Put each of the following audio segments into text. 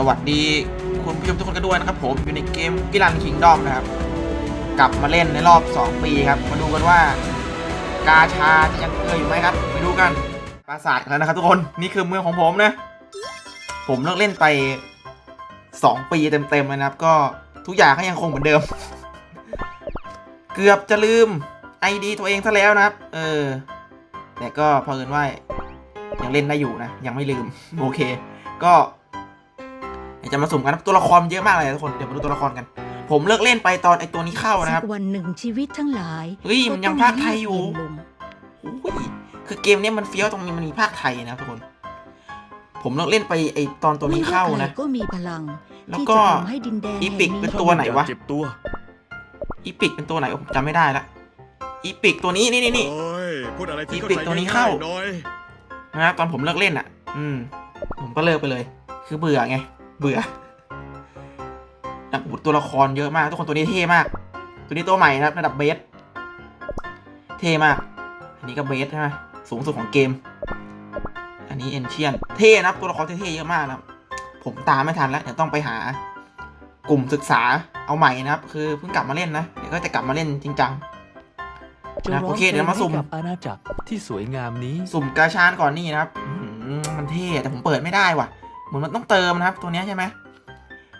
สวัสดีคุณผู้ชมทุกคนกันด้วยนะครับผมอยู่ในเกมกิลันคิงดอมนะครับ กลับมาเล่นในรอบ 2 ปีครับ มาดูกันว่ากาชาจะยังเกลืออยู่ไหมครับไปดูกันปราสาทแล้วนะครับทุกคนนี่คือเมืองของผมนะ ผมเลิกเล่นไป 2 ปีเต็มๆเลยนะครับ ก็ทุกอย่างก็ยังคงเหมือนเดิม เกือบจะลืมไอดีตัวเองซะแล้วนะครับ เออ แต่ก็พอเอินว่ายังเล่นได้อยู่นะ ยังไม่ลืม โอเค ก็ ดี๋ยวจะมาสุ่มกันนะตัวละครมันเยอะมากเลยทุกคน เดี๋ยวมาดูตัวละครกัน ผมเลิกเล่นไปตอนไอตัวนี้เข้านะคสัรับกวันหนึ่งชีวิตทั้งหลายเฮ้ยมันยังภาคไทยอยู่ ก็ต้งเงีบเนลงอุ้ยคือเกมเนี้ยมันเฟี้ยวตรงนี้มันมีภาคไทยนะครับทุกคน ผมเลิกเล่นไปไอตอนตัวนี้เข้านะ ไม่ว่ใครก็มีพลังแล้วที่ก็จะทำให้ดินแดนอีปิก แห่งเป็นนี้ตัวไหนวะ เจ็บตัวอีปิกเป็นตัวไหนผมจำไม่ได้ละ อีปิกตัวนี้นี่นี่นี่ โอ้ยพูดอะไรที่อีปิดตัวนี้เข้า ใจง่ยๆหน่อยนะครับตอนผมเลิกเล่นอะ อืม ผมก็เลิกไปเลย คือเบื่อไง เบื่อนะโอ้โหตัวละครเยอะมาก ทุกคนตัวนี้เท่มาก ตัวนี้ตัวใหม่นะครับระดับเบส เท่มาก อันนี้ก็เบสใช่ไหมสูงสุดของเกม อันนี้เอนเชียน เท่นะครับ ตัวละครเท่ๆเยอะมากนะครับ ผมตามไม่ทันแล้วเดี๋ยวต้องไปหากลุ่มศึกษาเอาใหม่นะครับ คือเพิ่งกลับมาเล่นนะ เดี๋ยวก็จะกลับมาเล่นจริงจังจะนะร้โอองเคเดี๋ยวมาสุ่มพลงให้กับอาณาจักรที่สวยงามนี้ สุ่มกาชานก่อนนี่นะครับอื้อหือมันเท่แต่ผมเปิดไม่ได้ว่ะ เหมือนมันต้องเติมนะครับ ตัวเนี้ยใช่ไหม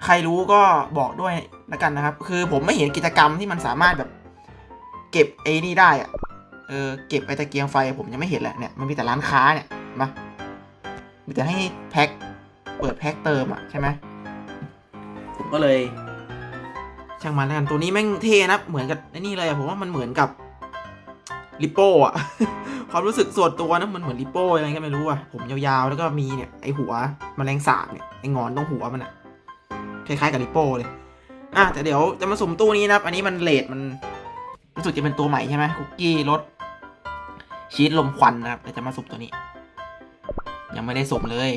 ใครรู้ก็บอกด้วยละกันนะครับ คือผมไม่เห็นกิจกรรมที่มันสามารถแบบ เก็บไอ้นี่ได้อะเออเก็บไอ้ตะเกียงไฟผมยังไม่เห็นแหละเนี่ยมันมีแต่ร้านค้าเนี่ยเห็นปะมีแต่ให้แพ็คเปิดแพ็คเติมอะใช่ไหมผมก็เลย ช่างมันแล้วกันตัวนี้แม่งเท่นะเหมือนกับไอ้นี่เลยอะผมว่ามันเหมือนกับลิโป้อะ ความรู้สึกส่วนตัวนะมันเหมือนลิโป้อะไรก็ไม่รู้อะผมยาวๆ แล้วก็มีเนี่ยไอหัวมแมลงสาบเนี่ยไองอนตรงหัวมันอะคล้ายๆกับลิโป้เลยอะแต่เดี๋ยวจะมาสุ่มตู้นี้นะครับ อันนี้มันเลทมันรู้สึกจะเป็นตัวใหม่ใช่ไหมคุกกี้รสชีสลมควันนะครับเดี๋ยวจะมาสุ่มตัวนี้ ยังไม่ได้สุ่มเลย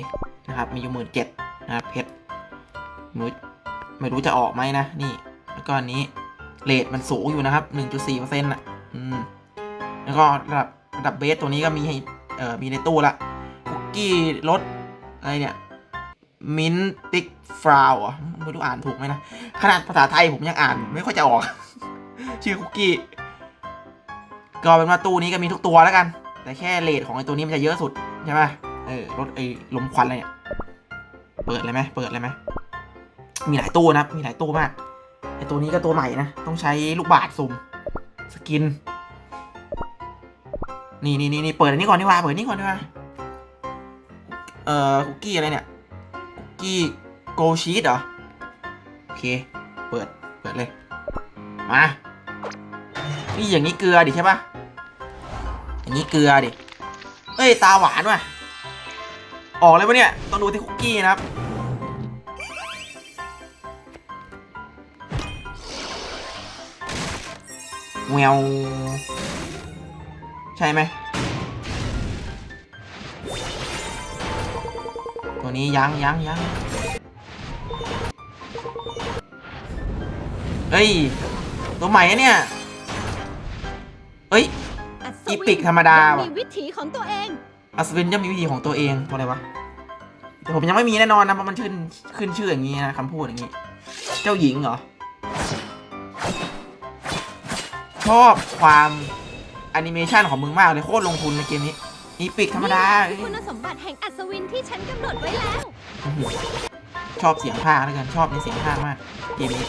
นะครับ มีอยู่หมื่นเจ็ดนะครับเพชรม่รู้ไม่รู้จะออกไหมนะนี่ แล้วก็อันนี้เลทมันสูงอยู่นะครับหนึ่งจุดสี่เปอร์เซ็นต์อะ อืม แล้วก็ระดับ ระดับเบสตัวนี้ก็มีให้เอ่อมีในตู้ละคุกกี้รสอะไรเนี่ยมินติกฟราวอะไม่รู้อ่านถูกไหมนะ ขนาดภาษาไทยผมยังอ่านไม่ค่อยจะออก ชื่อคุกกี้ ก็เป็นว่าตู้นี้ก็มีทุกตัวแล้วกัน แต่แค่เลทของไอ้ตัวนี้มันจะเยอะสุด ใช่ไหมเออรถไอ้ลมควันอะไรเนี่ย เปิดเลยไหมเปิดเลยไหม มีหลายตู้นะ มีหลายตู้มาก ไอ้ตัวนี้ก็ตัวใหม่นะ ต้องใช้ลูกบาศก์สุ่ม สกิน นี่นี่นี่เปิดอันนี้ก่อนดีกว่าเปิดนี้ก่อนดีกว่าเอ่อคุกกี้อะไรเนี่ยคุกกี้โกชีสเหรอโอเคเปิดเปิดเลยมานี่อย่างนี้เกลือดิใช่ปะอย่างนี้เกลือดิเอ้ยตาหวานว่ะออกเลยปะเนี่ยต้องดูที่คุกกี้นะครับแวว ช่ไหม ตัวนี้ยังยังยังเฮ้ย ตัวใหม่อะเนี่ยเอ้ยอัศอีวินปิกธรรมดายังว่ะมีวิถีของตัวเอง อัศวินย่อมมีวิธีของตัวเองตัวอะไรวะแต่ผมยังไม่มีแน่นอนนะเพราะมันขึ้นขึ้นชื่ออย่างนี้นะคำพูดอย่างนี้ เจ้าหญิงเหรอ ชอบความ แอนิเมชันของมึงมากเลยโคตรลงทุนในเกมนี้อีปิกธรรมดานี่คือคุณสมบัติแห่งอัศวินที่ฉันกำหนดไว้แล้ว อื้อหือชอบเสียงภาคแล้วกันชอบในเสียงภาคมาก เกมนี้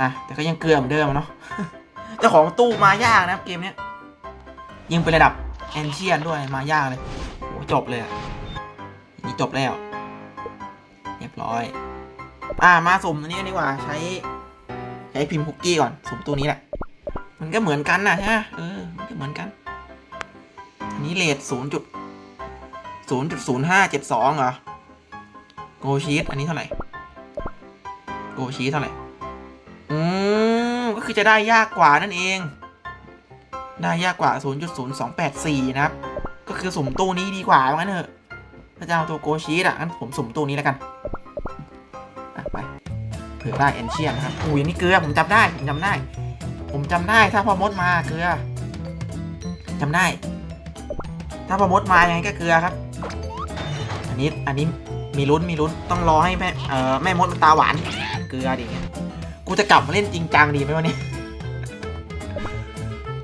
อะแต่ก็ยังเกลือเหมือนเดิมอะเนาะ เจ้าของตู้มายากนะครับเกมเนี้ยยิงเป็นระดับแอนเชียนด้วยมายากเลยโอ้จบเลยอะอย่างนี้จบแล้ว เรียบร้อย อ่ามาสุ่มอันนี้กันดีกว่าใช้ ใช้พิมพ์คุกกี้ก่อนสุ่มตัวนี้แหละ มันก็เหมือนกันนะใช่ไหมเออ มันก็เหมือนกัน อันนี้เลทศูนย์จุดศูนย์จุดศูนย์ห้าเจ็ดสองเหรอ โกชีสอันนี้เท่าไหร่ โกชีสเท่าไหร่ อืม ก็คือจะได้ยากกว่านั่นเอง ได้ยากกว่า 0.0284 นะครับ ก็คือสุ่มตู้นี้ดีกว่าว่างั้นเถอะ ถ้าจะเอาตัวโกชีสอะ งั้นผมสุ่มตู้นี้แล้วกันอะไป เผื่อได้เอนเชียนนะครับ อุ้ยนนี่เกลือ ผมจำได้ ผมจำได้ ผมจำได้ถ้าพอมดมาเกลือจำได้ ถ้าพอมดมายังไงก็เกลือครับ อันนี้อันนี้มีลุ้นมีลุ้นต้องรอให้แม่เอ่อแม่มดมันตาหวานเกลือดิเงี้ยกูจะกลับมาเล่นจริงจังดีไหมวันนี้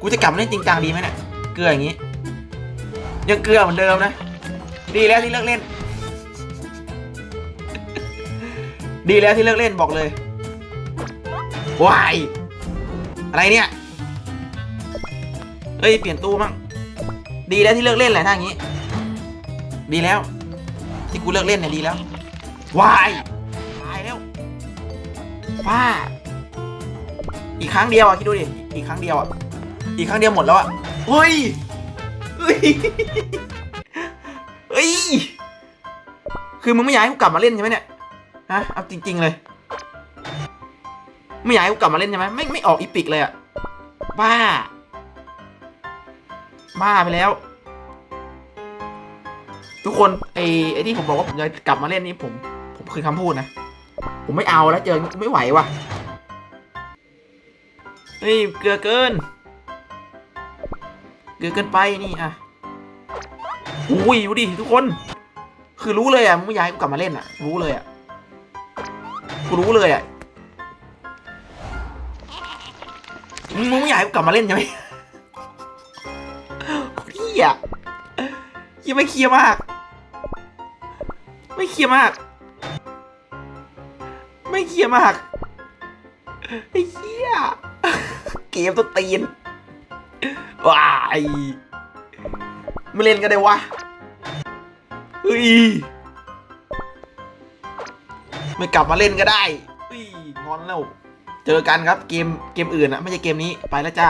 กูจะกลับมาเล่นจริงจังดีไหมเนี่ยเกลืออย่างงี้ ยังเกลือเหมือนเดิมนะ ดีแล้วที่เลิกเล่น ดีแล้วที่เลิกเล่นบอกเลยวาย อะไรเนี่ย เอ้ย เปลี่ยนตู้มั่ง ดีแล้วที่เลิกเล่นแหละถ้าอย่างงี้ ดีแล้ว ที่กูเลิกเล่นเนี่ยดีแล้ว วาย ตายแล้วป้า อีกครั้งเดียวอะคิดดูดิ อีกครั้งเดียวอะ อีกครั้งเดียวหมดแล้วอะเฮ้ยเฮ้ยเฮ้ย คือมึงไม่อยากให้กูกลับมาเล่นใช่ไหมเนี่ย ฮะ เอาจริง ๆ เลย ไม่อยากให้กูกลับมาเล่นใช่ไหมไม่ไม่ออกอีพิกเลยอะบ้า บ้าไปแล้ว ทุกคนไอ้ไอ้ที่ผมบอกว่าผมจะกลับมาเล่นนี่ผม ผมคือคำพูดนะ ผมไม่เอาแล้วเจอไม่ไหวว่ะเฮ้ยเกลือเกิน เกลือเกินไปนี่อะอุ้ยดูดิทุกคน คือรู้เลยอะมึงไม่อยากให้กูกลับมาเล่นอะ รู้เลยอะกูรู้เลยอะ มึงไม่อยากให้กลับมาเล่นใช่ไหมพี่อะยังไม่เคลียร์มาก ไม่เคลียร์มาก ไม่เคลียร์มากไอ้เหี้ยเกมตัวตีนว้ายไม่เล่นกันได้วะเฮ้ยไม่กลับมาเล่นก็ได้เฮ้ยงอนแล้ว เจอกันครับเกมเกมอื่นอะไม่ใช่เกมนี้ไปแล้วจ้า